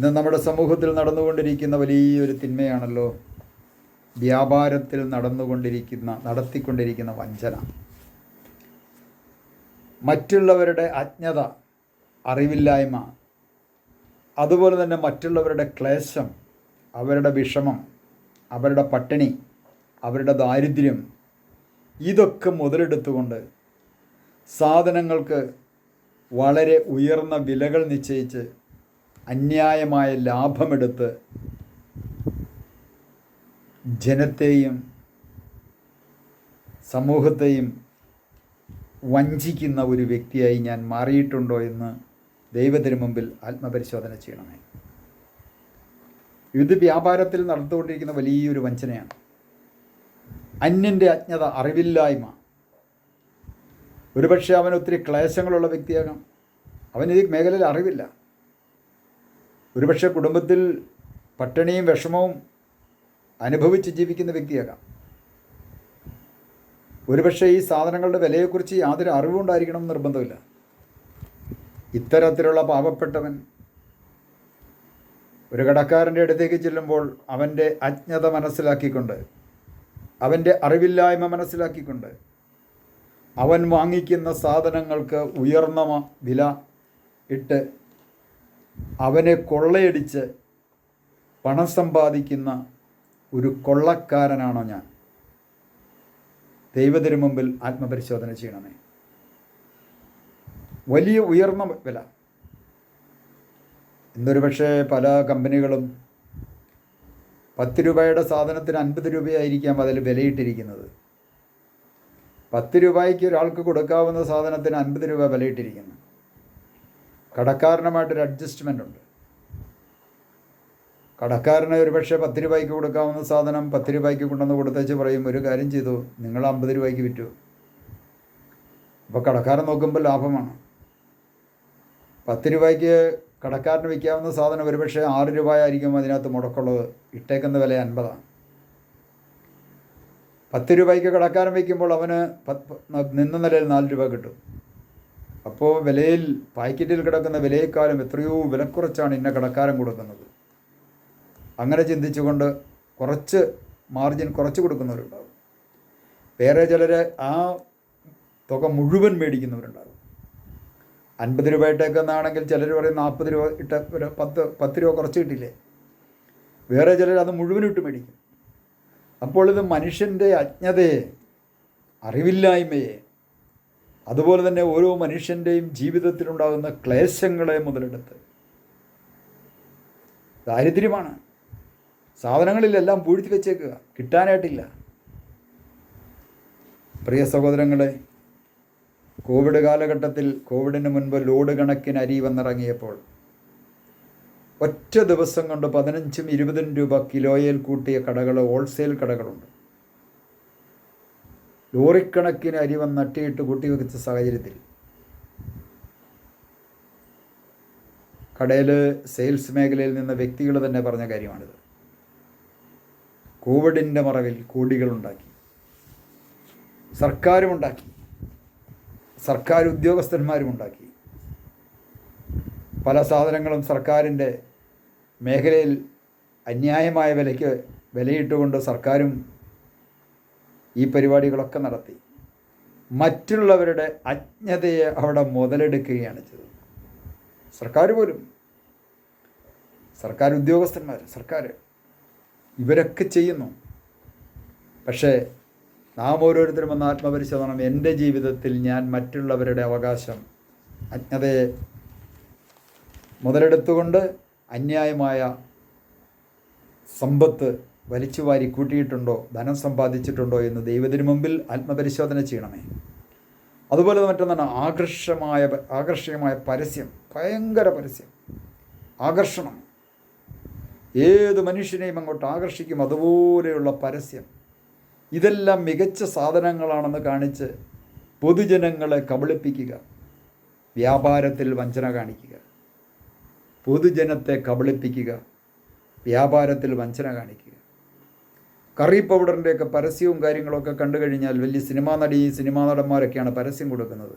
ഇന്ന് നമ്മുടെ സമൂഹത്തിൽ നടന്നുകൊണ്ടിരിക്കുന്ന വലിയൊരു തിന്മയാണല്ലോ. വ്യാപാരത്തിൽ നടന്നുകൊണ്ടിരിക്കുന്ന നടത്തിക്കൊണ്ടിരിക്കുന്ന വഞ്ചന. മറ്റുള്ളവരുടെ അജ്ഞത അറിവില്ലായ്മ അതുപോലെ തന്നെ മറ്റുള്ളവരുടെ ക്ലേശം അവരുടെ വിഷമം അവരുടെ പട്ടിണി അവരുടെ ദാരിദ്ര്യം ഇതൊക്കെ മുതലെടുത്തുകൊണ്ട് സാധനങ്ങൾക്ക് വളരെ ഉയർന്ന വിലകൾ നിശ്ചയിച്ച് അന്യായമായ ലാഭമെടുത്ത് ജനത്തെയും സമൂഹത്തെയും വഞ്ചിക്കുന്ന ഒരു വ്യക്തിയായി ഞാൻ മാറിയിട്ടുണ്ടോ എന്ന് ദൈവത്തിന് മുമ്പിൽ ആത്മപരിശോധന ചെയ്യണമേ. ഇത് വ്യാപാരത്തിൽ നടന്നുകൊണ്ടിരിക്കുന്ന വലിയൊരു വഞ്ചനയാണ്. അന്യന്റെ അജ്ഞത അറിവില്ലായ്മ. ഒരുപക്ഷെ അവൻ ഒത്തിരി ക്ലേശങ്ങളുള്ള വ്യക്തിയാകാം. അവൻ ഈ മേഖലയിൽ അറിവില്ല. ഒരുപക്ഷെ കുടുംബത്തിൽ പട്ടിണിയും വിഷമവും അനുഭവിച്ച് ജീവിക്കുന്ന വ്യക്തിയാകാം. ഒരുപക്ഷെ ഈ സാധനങ്ങളുടെ വിലയെക്കുറിച്ച് യാതൊരു അറിവുണ്ടായിരിക്കണം നിർബന്ധമില്ല. ഇത്തരത്തിലുള്ള പാവപ്പെട്ടവൻ ഒരു കടക്കാരന്റെ അടുത്തേക്ക് ചെല്ലുമ്പോൾ അവന്റെ അജ്ഞത മനസ്സിലാക്കിക്കൊണ്ട് അവന്റെ അറിവില്ലായ്മ മനസ്സിലാക്കിക്കൊണ്ട് അവൻ വാങ്ങിക്കുന്ന സാധനങ്ങൾക്ക് ഉയർന്ന വില ഇട്ട് അവനെ കൊള്ളയടിച്ച് പണം സമ്പാദിക്കുന്ന ഒരു കൊള്ളക്കാരനാണോ ഞാൻ? ദൈവത്തിന് മുമ്പിൽ ആത്മപരിശോധന ചെയ്യണമേ. വലിയ ഉയർന്ന വില. ഇന്നൊരു പക്ഷേ പല കമ്പനികളും പത്ത് രൂപയുടെ സാധനത്തിന് അൻപത് രൂപയായിരിക്കാം അതിൽ വിലയിട്ടിരിക്കുന്നത്. പത്ത് രൂപയ്ക്ക് ഒരാൾക്ക് കൊടുക്കാവുന്ന സാധനത്തിന് അൻപത് രൂപ വിലയിട്ടിരിക്കുന്നു. കടക്കാരനുമായിട്ടൊരു അഡ്ജസ്റ്റ്മെന്റ് ഉണ്ട്. കടക്കാരന് ഒരുപക്ഷെ പത്ത് രൂപയ്ക്ക് കൊടുക്കാവുന്ന സാധനം പത്ത് രൂപയ്ക്ക് കൊണ്ടുവന്ന് കൊടുത്തേച്ച് പറയും ഒരു കാര്യം ചെയ്തു നിങ്ങൾ അമ്പത് രൂപയ്ക്ക് വിറ്റു. അപ്പോൾ കടക്കാരൻ നോക്കുമ്പോൾ ലാഭമാണ്. പത്ത് രൂപയ്ക്ക് കടക്കാരന് വിൽക്കാവുന്ന സാധനം ഒരുപക്ഷെ ആറ് രൂപ ആയിരിക്കും അതിനകത്ത് മുടക്കുള്ളത് ഇട്ടേക്കുന്ന വില അൻപതാണ്. പത്ത് രൂപയ്ക്ക് കടക്കാരൻ വയ്ക്കുമ്പോൾ അവന് നിന്ന നിലയിൽ നാല് രൂപ കിട്ടും. അപ്പോൾ വിലയിൽ പാക്കറ്റിൽ കിടക്കുന്ന വിലയേക്കാളും എത്രയോ വിലക്കുറച്ചാണ് ഇന്ന കടക്കാരൻ കൊടുക്കുന്നത്. അങ്ങനെ ചിന്തിച്ചുകൊണ്ട് കുറച്ച് മാർജിൻ കുറച്ച് കൊടുക്കുന്നവരുണ്ടാകും വേറെ ചിലർ ആ തുക മുഴുവൻ മേടിക്കുന്നവരുണ്ടാകും അൻപത് രൂപ ഇട്ടേക്കുന്നതാണെങ്കിൽ ചിലർ പറയും നാൽപ്പത് രൂപ ഇട്ട ഒരു പത്ത് പത്ത് രൂപ കുറച്ച് കിട്ടില്ലേ വേറെ ചിലർ അത് മുഴുവൻ ഇട്ട് മേടിക്കും. അപ്പോൾ ഇത് മനുഷ്യന്റെ അജ്ഞതയെ അറിവില്ലായ്മയെ അതുപോലെ തന്നെ ഓരോ മനുഷ്യന്റെയും ജീവിതത്തിലുണ്ടാകുന്ന ക്ലേശങ്ങളെ മുതലെടുത്ത്. ദാരിദ്ര്യമാണ്. സാധനങ്ങളിലെല്ലാം പൂഴ്ത്തി വെച്ചേക്കുക. കിട്ടാനായിട്ടില്ല. പ്രിയ സഹോദരങ്ങളെ കോവിഡ് കാലഘട്ടത്തിൽ കോവിഡിന് മുൻപ് ലോഡ് കണക്കിന് അരി വന്നിറങ്ങിയപ്പോൾ ഒറ്റ ദിവസം കൊണ്ട് പതിനഞ്ചും ഇരുപതും രൂപ കിലോയിൽ കൂട്ടിയ കടകൾ ഹോൾസെയിൽ കടകളുണ്ട്. ലോറിക്കണക്കിന് അരി വന്ന് നട്ടിയിട്ട് കൂട്ടി വെച്ച സാഹചര്യത്തിൽ കടയിൽ സെയിൽസ് മേഖലയിൽ നിന്ന് വ്യക്തികൾ തന്നെ പറഞ്ഞ കാര്യമാണിത്. കോവിഡിന്റെ മറവിൽ കോടികളുണ്ടാക്കി. സർക്കാരും ഉണ്ടാക്കി സർക്കാർ ഉദ്യോഗസ്ഥന്മാരും ഉണ്ടാക്കി പല സാധനങ്ങളും സർക്കാരിന്റെ മേഖലയിൽ അന്യായമായ വിലയ്ക്ക് വിലയിട്ടുകൊണ്ട് സർക്കാരും ഈ പരിപാടികളൊക്കെ നടത്തി. മറ്റുള്ളവരുടെ അജ്ഞതയെ അവിടെ മുതലെടുക്കുകയാണ് ചെയ്തത്. സർക്കാർ പോലും സർക്കാർ ഉദ്യോഗസ്ഥന്മാർ സർക്കാർ ഇവരൊക്കെ ചെയ്യുന്നു. പക്ഷേ നാം ഓരോരുത്തരും ഒന്ന് ആത്മപരിശോധനം എന്റെ ജീവിതത്തിൽ ഞാൻ മറ്റുള്ളവരുടെ അവകാശം അജ്ഞതയെ മുതലെടുത്തുകൊണ്ട് അന്യായമായ സമ്പത്ത് വലിച്ചുവാരി കൂട്ടിയിട്ടുണ്ടോ? ധനം സമ്പാദിച്ചിട്ടുണ്ടോ എന്ന് ദൈവത്തിന് മുമ്പിൽ ആത്മപരിശോധന ചെയ്യണമേ. അതുപോലെ മറ്റൊന്നാണ് ആകർഷമായ ആകർഷകമായ പരസ്യം. ഭയങ്കര പരസ്യം. ആകർഷണം. ഏത് മനുഷ്യനെയും അങ്ങോട്ട് ആകർഷിക്കും അതുപോലെയുള്ള പരസ്യം. ഇതെല്ലാം മികച്ച സാധനങ്ങളാണെന്ന് കാണിച്ച് പൊതുജനങ്ങളെ കബളിപ്പിക്കുക. വ്യാപാരത്തിൽ വഞ്ചന കാണിക്കുക. പൊതുജനത്തെ കബളിപ്പിക്കുക. വ്യാപാരത്തിൽ വഞ്ചന കാണിക്കുക. കറി പൗഡറിന്റെയൊക്കെ പരസ്യവും കാര്യങ്ങളൊക്കെ കണ്ടു കഴിഞ്ഞാൽ വലിയ സിനിമാ നടി സിനിമാ നടന്മാരൊക്കെയാണ് പരസ്യം കൊടുക്കുന്നത്.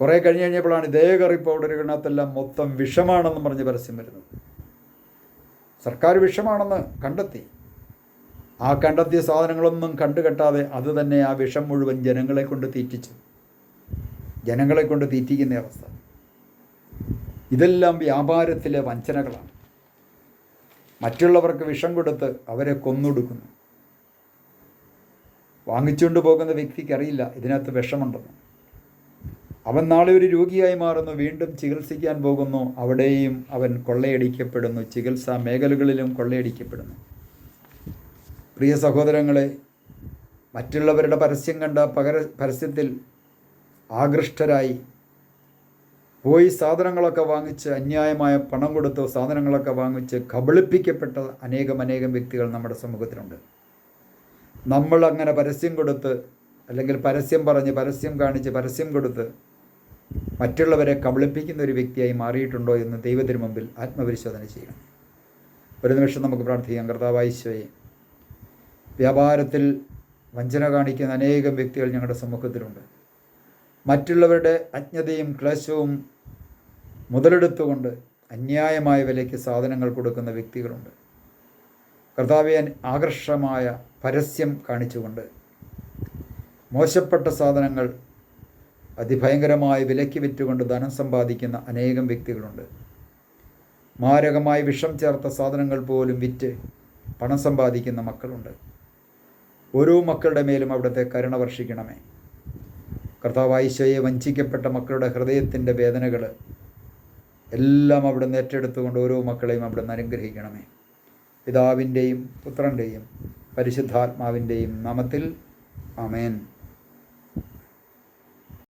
കുറേ കഴിഞ്ഞ് കഴിഞ്ഞപ്പോഴാണ് ഇതേ കറി പൗഡറുകളിനകത്തെല്ലാം മൊത്തം വിഷമാണെന്ന് പറഞ്ഞ് പരസ്യം വരുന്നത്. സർക്കാർ വിഷമാണെന്ന് കണ്ടെത്തി. ആ കണ്ടെത്തിയ സാധനങ്ങളൊന്നും കണ്ടുകെട്ടാതെ അത് തന്നെ ആ വിഷം മുഴുവൻ ജനങ്ങളെ കൊണ്ട് തീറ്റിച്ചു. ജനങ്ങളെ കൊണ്ട് തീറ്റിക്കുന്ന അവസ്ഥ. ഇതെല്ലാം വ്യാപാരത്തിലെ വഞ്ചനകളാണ്. മറ്റുള്ളവർക്ക് വിഷം കൊടുത്ത് അവരെ കൊന്നൊടുക്കുന്നു. വാങ്ങിച്ചുകൊണ്ട് പോകുന്ന വ്യക്തിക്ക് അറിയില്ല ഇതിനകത്ത് വിഷമുണ്ടെന്ന്. അവൻ നാളെ ഒരു രോഗിയായി മാറുന്നു വീണ്ടും ചികിത്സിക്കാൻ പോകുന്നു അവിടെയും അവൻ കൊള്ളയടിക്കപ്പെടുന്നു ചികിത്സാ മേഖലകളിലും കൊള്ളയടിക്കപ്പെടുന്നു. പ്രിയ സഹോദരങ്ങളെ മറ്റുള്ളവരുടെ പരസ്യം കണ്ട പകര പരസ്യത്തിൽ ആകൃഷ്ടരായി പോയി സാധനങ്ങളൊക്കെ വാങ്ങിച്ച് അന്യായമായ പണം കൊടുത്ത് സാധനങ്ങളൊക്കെ വാങ്ങിച്ച് കബളിപ്പിക്കപ്പെട്ട അനേകം അനേകം വ്യക്തികൾ നമ്മുടെ സമൂഹത്തിലുണ്ട്. നമ്മൾ അങ്ങനെ പരസ്യം കൊടുത്ത് അല്ലെങ്കിൽ പരസ്യം പറഞ്ഞ് പരസ്യം കാണിച്ച് പരസ്യം കൊടുത്ത് മറ്റുള്ളവരെ കബളിപ്പിക്കുന്ന ഒരു വ്യക്തിയായി മാറിയിട്ടുണ്ടോ എന്ന് ദൈവത്തിന് മുമ്പിൽ ആത്മപരിശോധന ചെയ്യണം. ഒരു നിമിഷം നമുക്ക് പ്രാർത്ഥിക്കാം. കർത്താവായിശ്വയെ വ്യാപാരത്തിൽ വഞ്ചന കാണിക്കുന്ന അനേകം വ്യക്തികൾ ഞങ്ങളുടെ സമൂഹത്തിലുണ്ട്. മറ്റുള്ളവരുടെ അജ്ഞതയും ക്ലേശവും മുതലെടുത്തുകൊണ്ട് അന്യായമായ വിലയ്ക്ക് സാധനങ്ങൾ കൊടുക്കുന്ന വ്യക്തികളുണ്ട്. കർത്താവിയൻ ആകർഷമായ പരസ്യം കാണിച്ചുകൊണ്ട് മോശപ്പെട്ട സാധനങ്ങൾ അതിഭയങ്കരമായ വിലയ്ക്ക് വിറ്റുകൊണ്ട് ധനം സമ്പാദിക്കുന്ന അനേകം വ്യക്തികളുണ്ട്. മാരകമായി വിഷം ചേർത്ത സാധനങ്ങൾ പോലും വിറ്റ് പണം സമ്പാദിക്കുന്ന മക്കളുണ്ട്. ഓരോ മക്കളുടെ മേലും അവിടുത്തെ കരുണ വർഷിക്കണമേ. കർത്താവായിശയെ വഞ്ചിക്കപ്പെട്ട മക്കളുടെ ഹൃദയത്തിന്റെ വേദനകൾ എല്ലാം അവിടുന്ന് ഏറ്റെടുത്തുകൊണ്ട് ഓരോ മക്കളെയും അവിടുന്ന് അനുഗ്രഹിക്കണമേ. പിതാവിന്റെയും പുത്രന്റെയും പരിശുദ്ധാത്മാവിന്റെയും നാമത്തിൽ ആമേൻ.